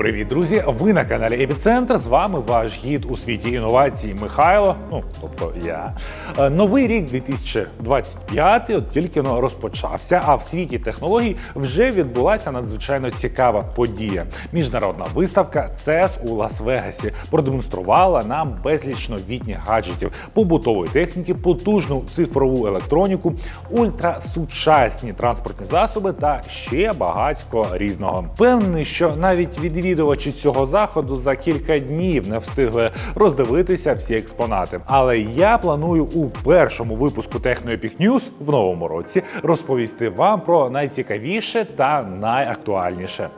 Привіт, друзі! Ви на каналі Епіцентр. З вами ваш гід у світі інновацій Михайло. Ну тобто я Е, новий рік 2025 от тільки но розпочався. А в світі технологій вже відбулася надзвичайно цікава подія. Міжнародна виставка CES у Лас-Вегасі продемонструвала нам безліч новітніх гаджетів, побутової техніки, потужну цифрову електроніку, ультрасучасні транспортні засоби та ще багатько різного. Впевнений, що навіть відвідувачі цього заходу за кілька днів не встигли роздивитися всі експонати. Але я планую у першому випуску Epic News в новому році розповісти вам про найцікавіше та найактуальніше.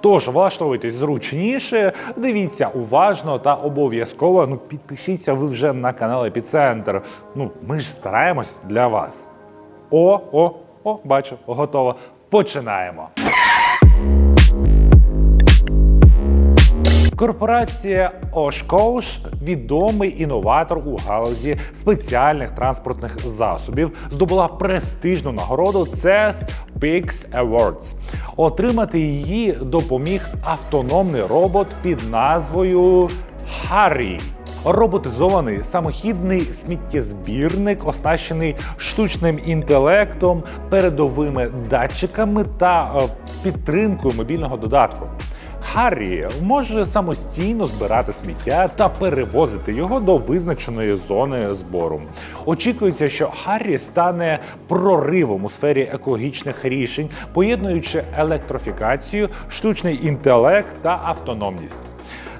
Тож влаштовуйтесь зручніше, дивіться уважно та обов'язково ну підпишіться ви вже на канал Епіцентр. Ну ми ж стараємось для вас. О, о, о, бачу, готово. Починаємо. Корпорація Oshkosh – відомий інноватор у галузі спеціальних транспортних засобів, здобула престижну нагороду CES PIX Awards. Отримати її допоміг автономний робот під назвою Harry. Роботизований самохідний сміттєзбірник, оснащений штучним інтелектом, передовими датчиками та е, підтримкою мобільного додатку. Харрі може самостійно збирати сміття та перевозити його до визначеної зони збору. Очікується, що Харрі стане проривом у сфері екологічних рішень, поєднуючи електрофікацію, штучний інтелект та автономність.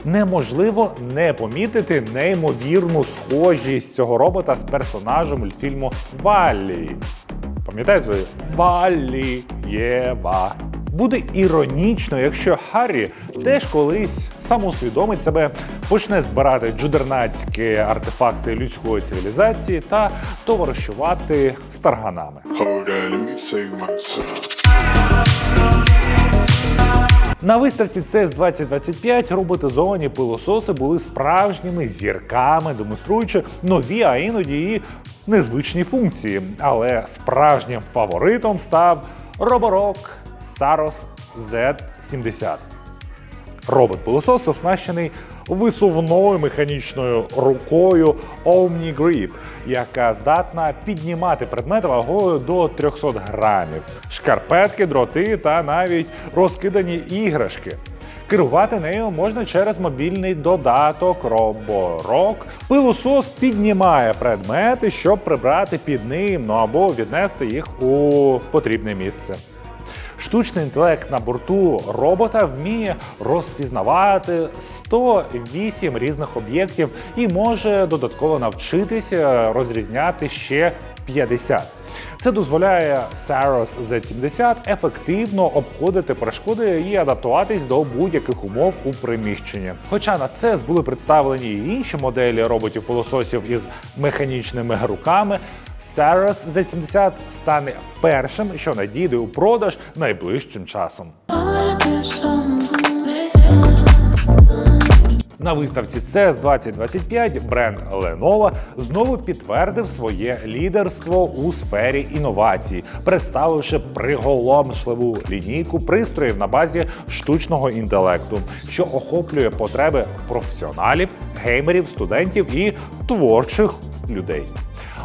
Неможливо не помітити неймовірну схожість цього робота з персонажем мультфільму Валлі. Пам'ятаєте? Валлі Єва. Буде іронічно, якщо Харрі теж колись самоусвідомить себе, почне збирати джудернацькі артефакти людської цивілізації та товаришувати з тарганами. На виставці CES 2025 роботизовані пилососи були справжніми зірками, демонструючи нові, а іноді і незвичні функції. Але справжнім фаворитом став роборок Saros Z70. Робот-пилосос оснащений висувною механічною рукою OmniGrip, яка здатна піднімати предмети вагою до 300 грамів, шкарпетки, дроти та навіть розкидані іграшки. Керувати нею можна через мобільний додаток Роборок. Пилосос піднімає предмети, щоб прибрати під ним, ну або віднести їх у потрібне місце. Штучний інтелект на борту робота вміє розпізнавати 108 різних об'єктів і може додатково навчитися розрізняти ще 50. Це дозволяє Saros Z70 ефективно обходити перешкоди і адаптуватись до будь-яких умов у приміщенні. Хоча на CES були представлені і інші моделі роботів-пилососів із механічними руками, Saros Z70 стане першим, що надійде у продаж найближчим часом. На виставці CES 2025 бренд Lenovo знову підтвердив своє лідерство у сфері інновацій, представивши приголомшливу лінійку пристроїв на базі штучного інтелекту, що охоплює потреби професіоналів, геймерів, студентів і творчих людей.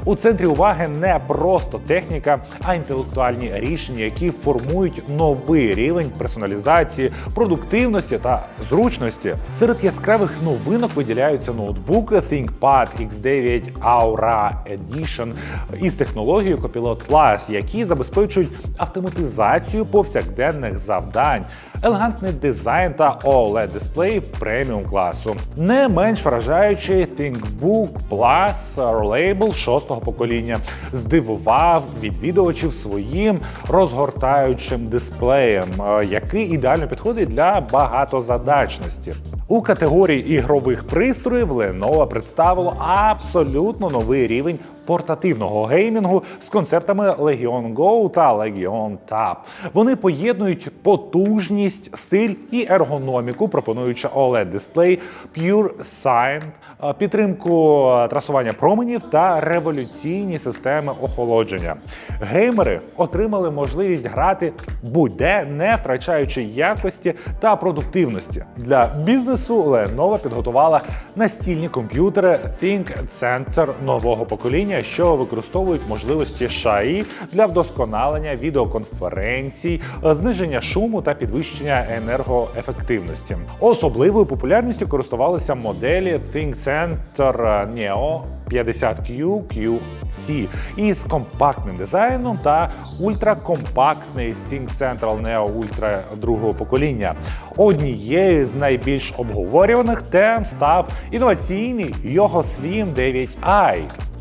У центрі уваги не просто техніка, а інтелектуальні рішення, які формують новий рівень персоналізації, продуктивності та зручності. Серед яскравих новинок виділяються ноутбуки ThinkPad X9 Aura Edition із технологією Copilot Plus, які забезпечують автоматизацію повсякденних завдань, елегантний дизайн та oled дисплей преміум класу. Не менш вражаючий ThinkBook Plus Rolable 6 покоління здивував відвідувачів своїм розгортаючим дисплеєм, е, який ідеально підходить для багатозадачності. У категорії ігрових пристроїв Lenovo представило абсолютно новий рівень портативного геймінгу з концептами Legion Go та Legion Tab. Вони поєднують потужність, стиль і ергономіку, пропонуючи oled дисплей Pure Sign, е, підтримку е, трасування променів та революційні системи охолодження. Геймери отримали можливість грати будь-де, не втрачаючи якості та продуктивності. Для бізнесу Lenovo підготувала настільні комп'ютери ThinkCenter нового покоління, що використовують можливості ШАІ для вдосконалення відеоконференцій, зниження шуму та підвищення енергоефективності. Особливою популярністю користувалися моделі ThinkCenter Neo 50Q QC із компактним дизайном та ультракомпактний ThinkCentral Neo Ultra другого покоління. Однією з найбільш обговорюваних тем став інноваційний Yoho Slim 9i.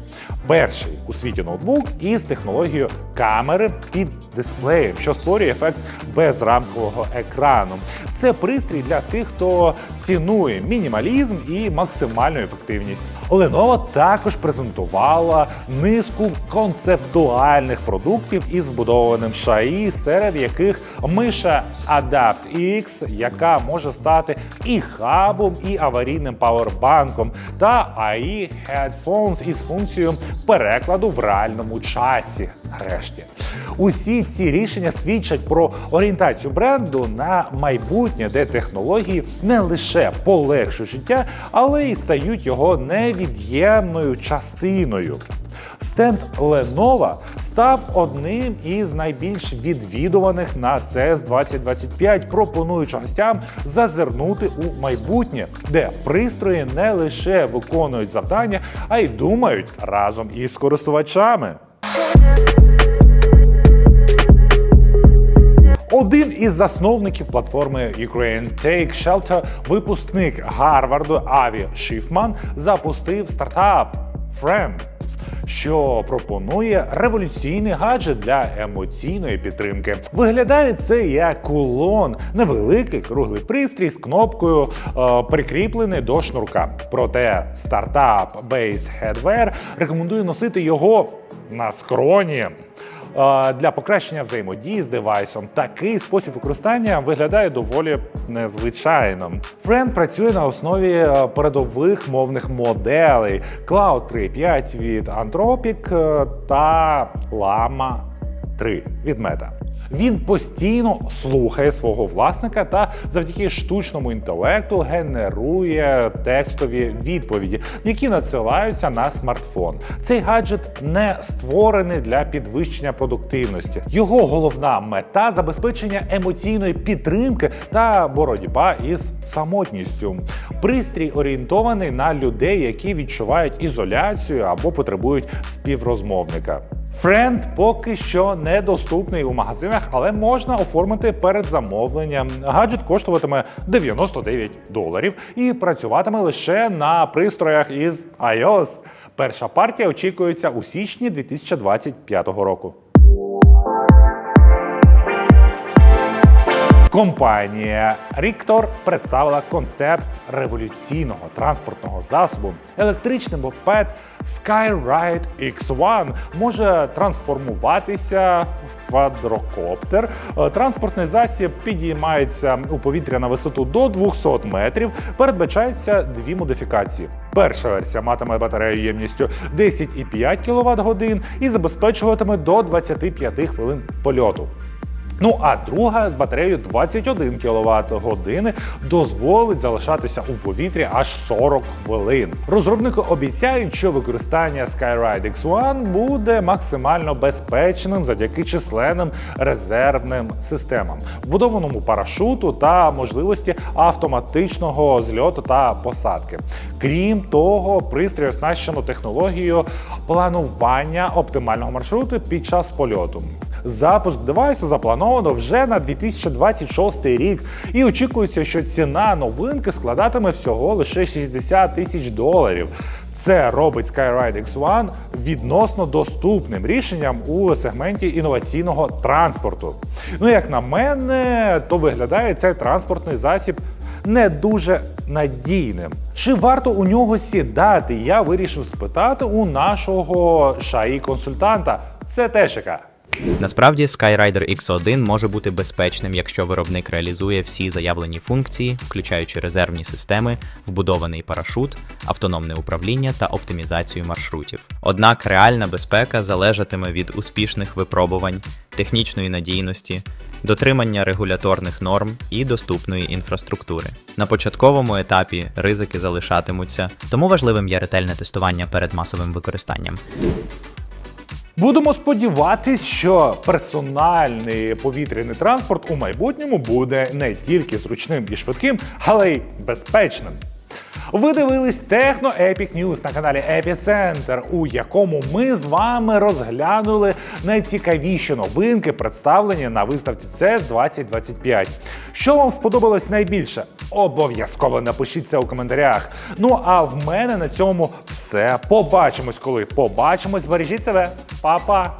Перший у світі ноутбук із технологією камери під дисплеєм, що створює ефект безрамкового екрану. Це пристрій для тих, хто цінує мінімалізм і максимальну ефективність. Lenovo також презентувала низку концептуальних продуктів із збудованим шаї, серед яких миша Adapt X, яка може стати і хабом, і аварійним павербанком, та AI Headphones із функцією перекладу в реальному часі. Нарешті, усі ці рішення свідчать про орієнтацію бренду на майбутнє, де технології не лише полегшують життя, але й стають його невід'ємною частиною. Стенд Lenovo став одним із найбільш відвідуваних на CES 2025, пропонуючи гостям зазирнути у майбутнє, де пристрої не лише виконують завдання, а й думають разом із користувачами. Один із засновників платформи Ukraine Take Shelter, випускник Гарварду Аві Шіфман, запустив стартап Friend, що пропонує революційний гаджет для емоційної підтримки. Виглядає це як кулон, невеликий круглий пристрій з кнопкою, е, прикріплений до шнурка. Проте стартап Based Headwear рекомендує носити його на скроні. Для покращення взаємодії з девайсом такий спосіб використання виглядає доволі незвичайно. Френд працює на основі е, передових мовних моделей Cloud 3.5 від Anthropic е, та Lama 3 від Meta. Він постійно слухає свого власника та завдяки штучному інтелекту генерує текстові відповіді, які надсилаються на смартфон. Цей гаджет не створений для підвищення продуктивності. Його головна мета забезпечення емоційної підтримки та боротьба із самотністю. Пристрій орієнтований на людей, які відчувають ізоляцію або потребують співрозмовника. Френд поки що недоступний у магазинах, але можна оформити перед замовленням. Гаджет коштуватиме 99 доларів і працюватиме лише на пристроях із iOS. Перша партія очікується у січні 2025 року. Компанія Ріктор представила концепт революційного транспортного засобу. Електричний мопед Skyride X1 може трансформуватися в квадрокоптер. Е, Транспортний засіб підіймається у повітря на висоту до 200 метрів. Передбачаються дві модифікації. Перша версія матиме батарею ємністю 10,5 кВт годин і забезпечуватиме до 25 хвилин польоту. Ну а друга з батареєю 21 кВт години дозволить залишатися у повітрі аж 40 хвилин. Розробники обіцяють, що використання Skyride X1 буде максимально безпечним завдяки численним резервним системам, вбудованому парашуту та можливості автоматичного зльоту та посадки. Крім того, пристрій оснащено технологією планування оптимального маршруту під час польоту. Запуск девайсу заплановано вже на 2026 рік, і очікується, що ціна новинки складатиме всього лише 60 тисяч доларів. Це робить Skyride X1 відносно доступним рішенням у сегменті інноваційного транспорту. Ну, як на мене, то виглядає цей транспортний засіб не дуже надійним. Чи варто у нього сідати? Я вирішив спитати у нашого шаї консультанта. Це Тешика. Насправді Skyrider X1 може бути безпечним, якщо виробник реалізує всі заявлені функції, включаючи резервні системи, вбудований парашут, автономне управління та оптимізацію маршрутів. Однак реальна безпека залежатиме від успішних випробувань, технічної надійності, дотримання регуляторних норм і доступної інфраструктури. На початковому етапі ризики залишатимуться, тому важливим є ретельне тестування перед масовим використанням. Будемо сподіватись, що персональний повітряний транспорт у майбутньому буде не тільки зручним і швидким, але й безпечним. Ви дивились Техно Epic News на каналі Епіцентр, у якому ми з вами розглянули найцікавіші новинки, представлені на виставці CES 2025. Що вам сподобалось найбільше? Обов'язково напишіть це у коментарях. Ну а в мене на цьому все. Побачимось, коли побачимось. Бережіть себе, Па-па!